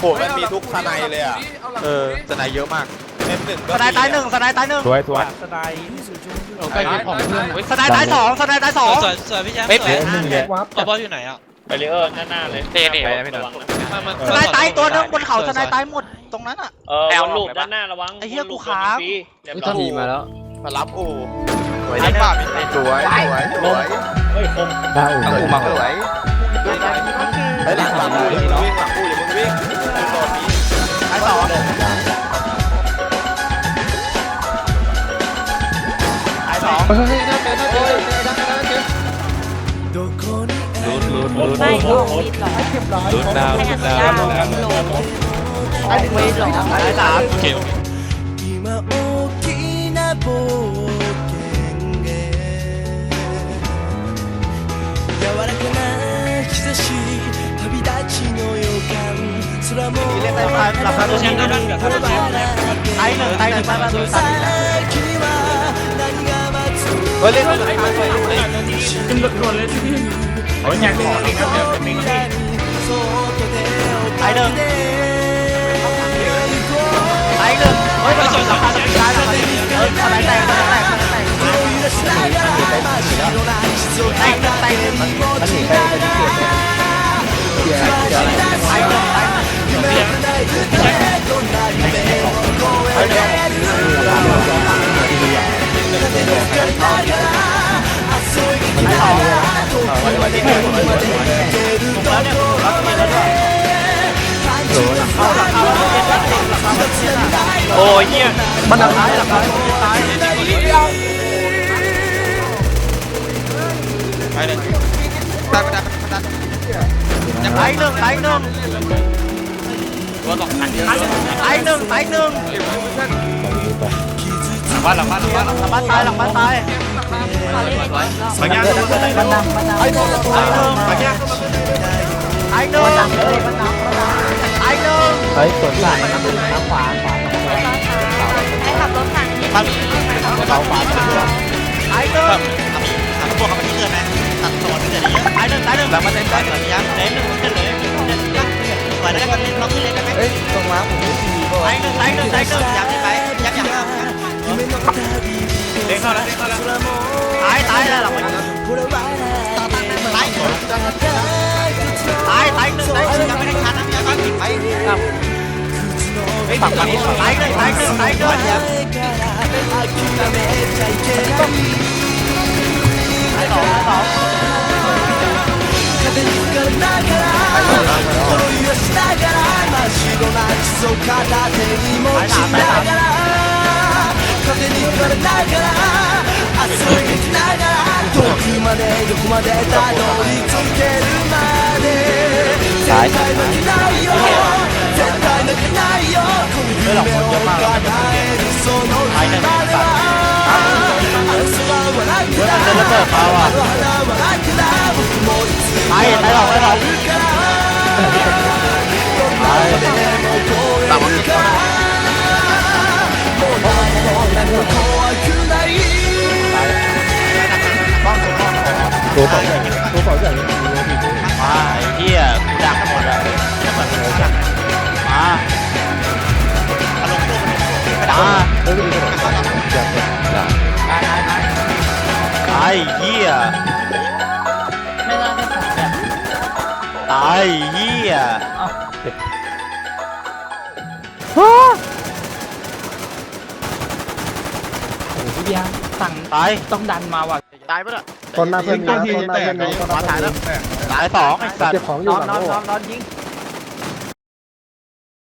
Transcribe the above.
โหมันมีทุกสไนเลยอะเออสไนเยอะมากเอ็มหนึ่งก็สไนด์ตายหนึ่งสไนด์ตายหนึ่งสวยสวยสไนด์ใกล้ของเพื่อนสไนด์ตายสองสไนด์ตายสองสวยสวยพี่แจ๊คเฮ้ยสวยหนึ่งเลยวับตัวบอลอยู่ไหนอะไปเลเออร์หน้าๆเลยเตะดิไปไม่โดนมันมันสไนด์ตายตัวหนึงบนเขาสไนด์ตายหมดตรงนั้นอะเออวนลูปด้านหน้าระวังไอ้เหี้ยวนลูปกูค้างโดนฟรีเรียบวิร้ธีอยมาแล้วมารับโอ้สวยตายดิหนึ่งป้ามีสวยสวยสวยเฮ้ยคมได้อู่ตั้งกูมาสสววยยไอ้หลังหลังกูอย่ามึงวิ่งหลังกูอย่ามึงวิ่ง ฮ้ยน่นเจอน่าเจอน่าเจอน่าเจอลุ้นลุ้นลุ้นไม่ลงผิดหรอลุ้นดาวลุ้นดาวลุ้นดาวไอ้เวทหรอไอ้สามโอเคโอเคเล่นไปไปหลับตาดูแชมป์ได้ไหมไอ้หนึ่งไอ้หนึ่งไปมาดูสัตว์ เฮ้ยเล่นสุดท้ายเลยเป็นรถด่วนเลยที่พี่โอ้ยงานขอเลยครับเดี๋ยวจะมีไอเดิมไอเดิมเฮ้ยไปส่งสัมภาษณ์สุดท้ายแล้ว Ôi nhiên Bắt đầu. Tái là tái Đây đây Đây đây đây Nhập tái nương tái nương Tái nương tái nương Làm bắt làm bắt làm bắt làm bắt tay làm bắt tay. Bà Nha không có đây đâu Anh Hương, bà Nha không có đây đâu Anh Hương Anh Hương Đấy, tuần lại nó khóa Anh học lớp thẳng nhé Sáu Anh Hương Thằng cô học cái người này Thằng sổ cái người Anh Hương, anh Hương Làm ơn em cái người đấy Đấy, đừng có cái lưỡi Và nó cứ lên nó cứ lên các cách Ê, con Anh Hương, anh Hương, anh Hương เด้งเข้าแล้วเด้งเข้าแล้ว ตายตายแล้วหลังบ้าน これは ต่อตั้งตาย ตายตายหนึ่งตายหนึ่ง ยังไม่ได้ชาร์จนะยังไม่ไป ไม่ปักปักตายหนึ่งตายหนึ่งตายหนึ่ง 前から諦めちゃいけない ตายสองตายสอง 風に吹かれながら 遠くまでどこまでたどり着けるまで絶対負けないよ絶対負けないよこの夢を叶えるその日まではあの空は楽だあの花は楽だ僕もい。つか笑うから ตัวสองอย่างตัวสองอย่างมาไอ้เหี้ยกูดักหมดแล้วจะเหมือนกูดักมามาเฮ้ยมีตัวสองอย่างอย่างตายเหี้ยไม่รอดก็สองแบบตายเหี้ยโอ้พี่ยาสั่งตายต้องดันมาว่ะตายปะเนี่ย คนหน้าเพื่อนมีคนหน้าเพื่อนมีคนหน้าตายเพื่อนแล้วมีตายสองไอ้สัตว์เก็บของอยู่หลังนอนโลนอนนอนยิง